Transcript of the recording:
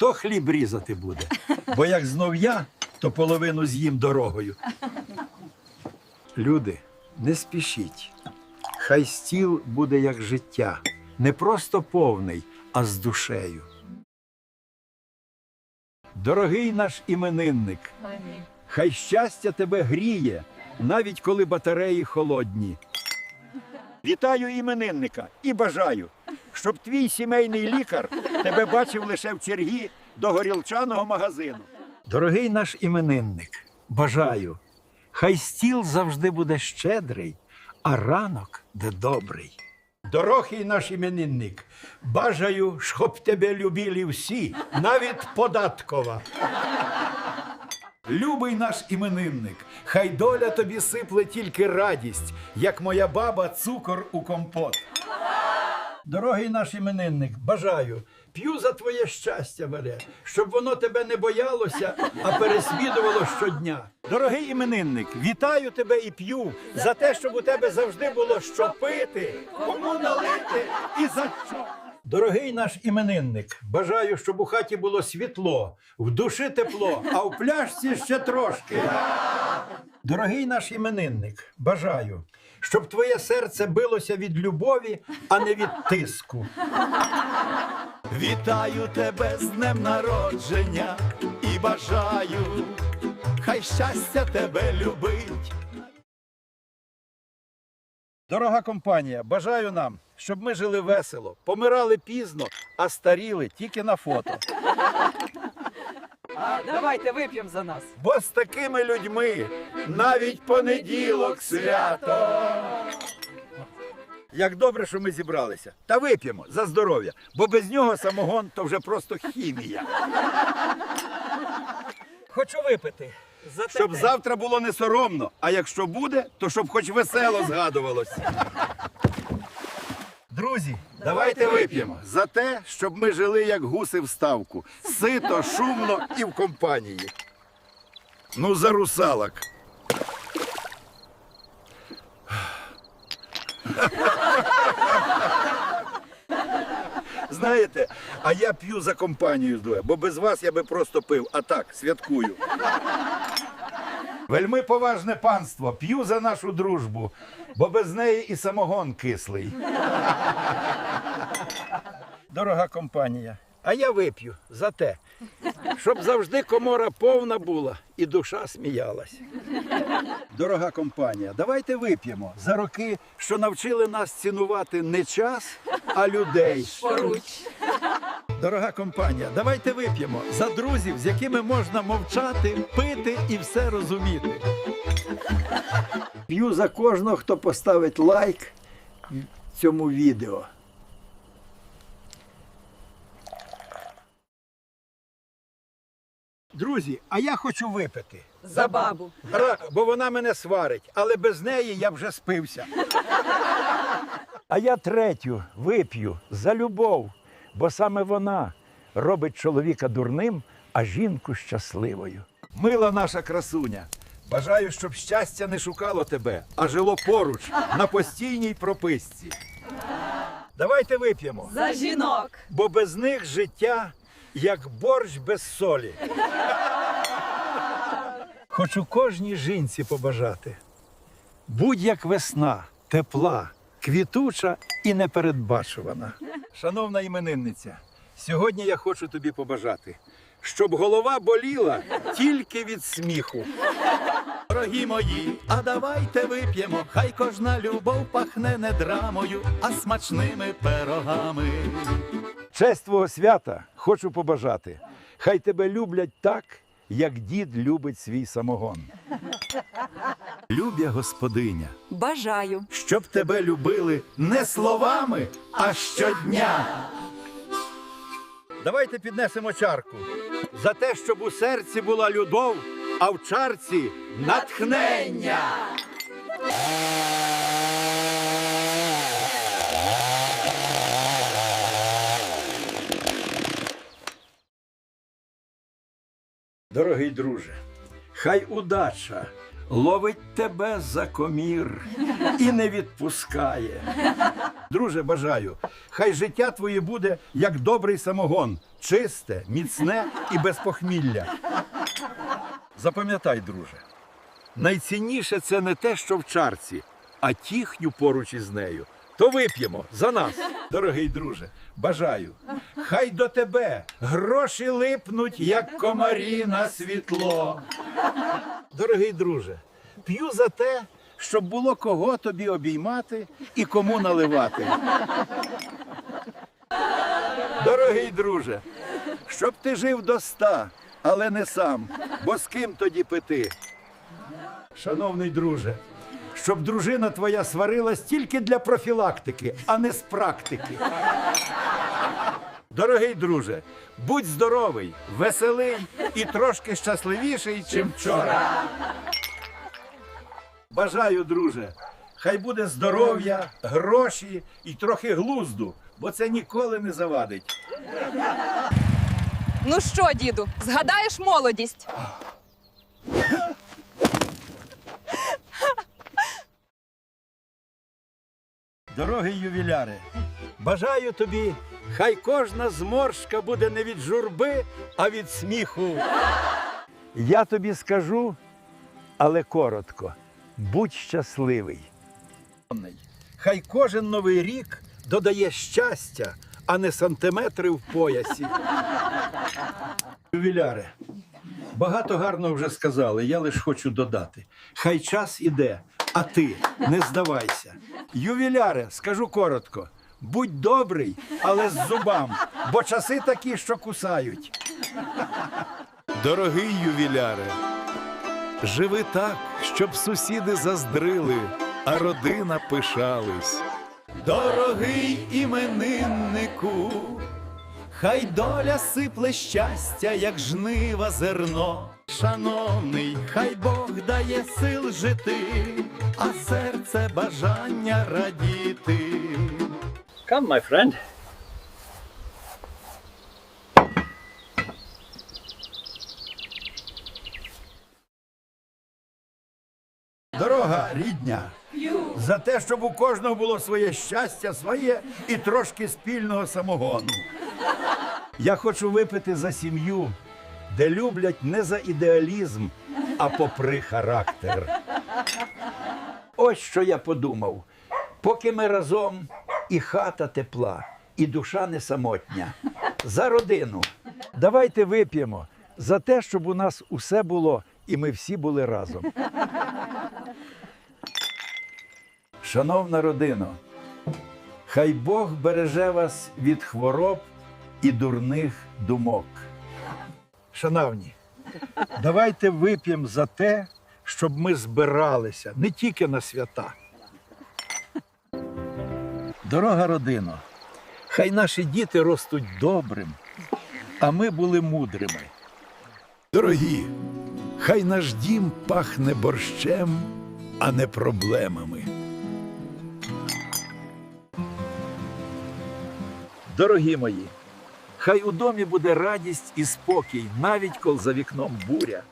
хто хліб різати буде? Бо як знов я, то половину з'їм дорогою. Люди, не спішіть. Хай стіл буде як життя, не просто повний, а з душею. Дорогий наш іменинник, хай щастя тебе гріє, навіть коли батареї холодні. Вітаю іменинника і бажаю, щоб твій сімейний лікар тебе бачив лише в чергі до горілчаного магазину. Дорогий наш іменинник, бажаю, хай стіл завжди буде щедрий, а ранок де добрий. Дорогий наш іменинник, бажаю, щоб тебе любили всі, навіть податкова. Любий наш іменинник, хай доля тобі сипле тільки радість, як моя баба цукор у компот. Дорогий наш іменинник, бажаю, п'ю за твоє щастя, Варе, щоб воно тебе не боялося, а переслідувало щодня. Дорогий іменинник, вітаю тебе і п'ю за те, щоб у тебе завжди було що пити, кому налити і за що. Дорогий наш іменинник, бажаю, щоб у хаті було світло, в душі тепло, а в пляшці ще трошки. Дорогий наш іменинник, бажаю, щоб твоє серце билося від любові, а не від тиску. Вітаю тебе з днем народження і бажаю, хай щастя тебе любить. Дорога компанія, бажаю нам, щоб ми жили весело, помирали пізно, а старіли тільки на фото. Давайте вип'ємо за нас. Бо з такими людьми навіть понеділок свято. Як добре, що ми зібралися. Та вип'ємо за здоров'я, бо без нього самогон то вже просто хімія. Хочу випити. За Щоб завтра було не соромно, а якщо буде, то щоб хоч весело згадувалось. Друзі, давайте вип'ємо за те, щоб ми жили як гуси в ставку, сито, шумно і в компанії. Ну, за русалок. Знаєте, а я п'ю за компанію з двоє, бо без вас я би просто пив, а так, святкую. Вельми поважне панство, п'ю за нашу дружбу, бо без неї і самогон кислий. Дорога компанія, а я вип'ю за те, щоб завжди комора повна була і душа сміялась. Дорога компанія, давайте вип'ємо за роки, що навчили нас цінувати не час, а людей. Поруч. Дорога компанія, давайте вип'ємо за друзів, з якими можна мовчати, пити і все розуміти. П'ю за кожного, хто поставить лайк цьому відео. Друзі, а я хочу випити. За бабу. Ра- Бо вона мене сварить, але без неї я вже спився. А я третю вип'ю за любов, бо саме вона робить чоловіка дурним, а жінку щасливою. Мила наша красуня. Бажаю, щоб щастя не шукало тебе, а жило поруч на постійній прописці. Давайте вип'ємо, За жінок. бо без них життя як борщ без солі. Хочу кожній жінці побажати. Будь як весна, тепла, квітуча і непередбачувана. Шановна іменинниця, сьогодні я хочу тобі побажати, щоб голова боліла тільки від сміху. Дорогі мої, а давайте вип'ємо, хай кожна любов пахне не драмою, а смачними пирогами. Честь твого свята хочу побажати. Хай тебе люблять так, як дід любить свій самогон. Любя господиня, Бажаю. щоб тебе любили не словами, а щодня. Давайте піднесемо чарку за те, щоб у серці була любов, а в чарці натхнення. Дорогий друже, хай удача ловить тебе за комір і не відпускає. Друже, бажаю, хай життя твоє буде як добрий самогон, чисте, міцне і без похмілля. Запам'ятай, друже, найцінніше це не те, що в чарці, а тіхню поруч із нею. То вип'ємо за нас, дорогий друже. Бажаю. Хай до тебе гроші липнуть, як комарі на світло. Дорогий друже, п'ю за те, щоб було кого тобі обіймати і кому наливати. Дорогий друже, щоб ти жив до ста, але не сам, бо з ким тоді пити? Шановний друже, щоб дружина твоя сварилась тільки для профілактики, а не з практики. Дорогий друже, будь здоровий, веселий і трошки щасливіший, чим вчора. Бажаю, друже, хай буде здоров'я, гроші і трохи глузду, бо це ніколи не завадить. Ну що, діду, згадаєш молодість? Дорогий ювіляре, бажаю тобі, хай кожна зморшка буде не від журби, а від сміху. Я тобі скажу, але коротко, будь щасливий. Хай кожен новий рік додає щастя, а не сантиметри в поясі. Ювіляре, багато гарно вже сказали, я лише хочу додати. Хай час іде, а ти не здавайся. Ювіляре, скажу коротко. Будь добрий, але з зубам, бо часи такі, що кусають. Дорогий ювіляре, живи так, щоб сусіди заздрили, а родина пишались. Дорогий імениннику, хай доля сипле щастя, як жнива зерно. Шановний, хай Бог дає сил жити, а серце бажання радіти. Come, my friend. Дорога рідня. За те, щоб у кожного було своє щастя, своє і трошки спільного самогону. Я хочу випити за сім'ю, де люблять не за ідеалізм, а попри характер. Ось що я подумав. Поки ми разом, і хата тепла, і душа не самотня. За родину. Давайте вип'ємо за те, щоб у нас усе було, і ми всі були разом. Шановна родино, хай Бог береже вас від хвороб і дурних думок. Шановні, давайте вип'ємо за те, щоб ми збиралися не тільки на свята. Дорога родино, хай наші діти ростуть добрим, а ми були мудрими. Дорогі, хай наш дім пахне борщем, а не проблемами. Дорогі мої, хай у домі буде радість і спокій, навіть коли за вікном буря.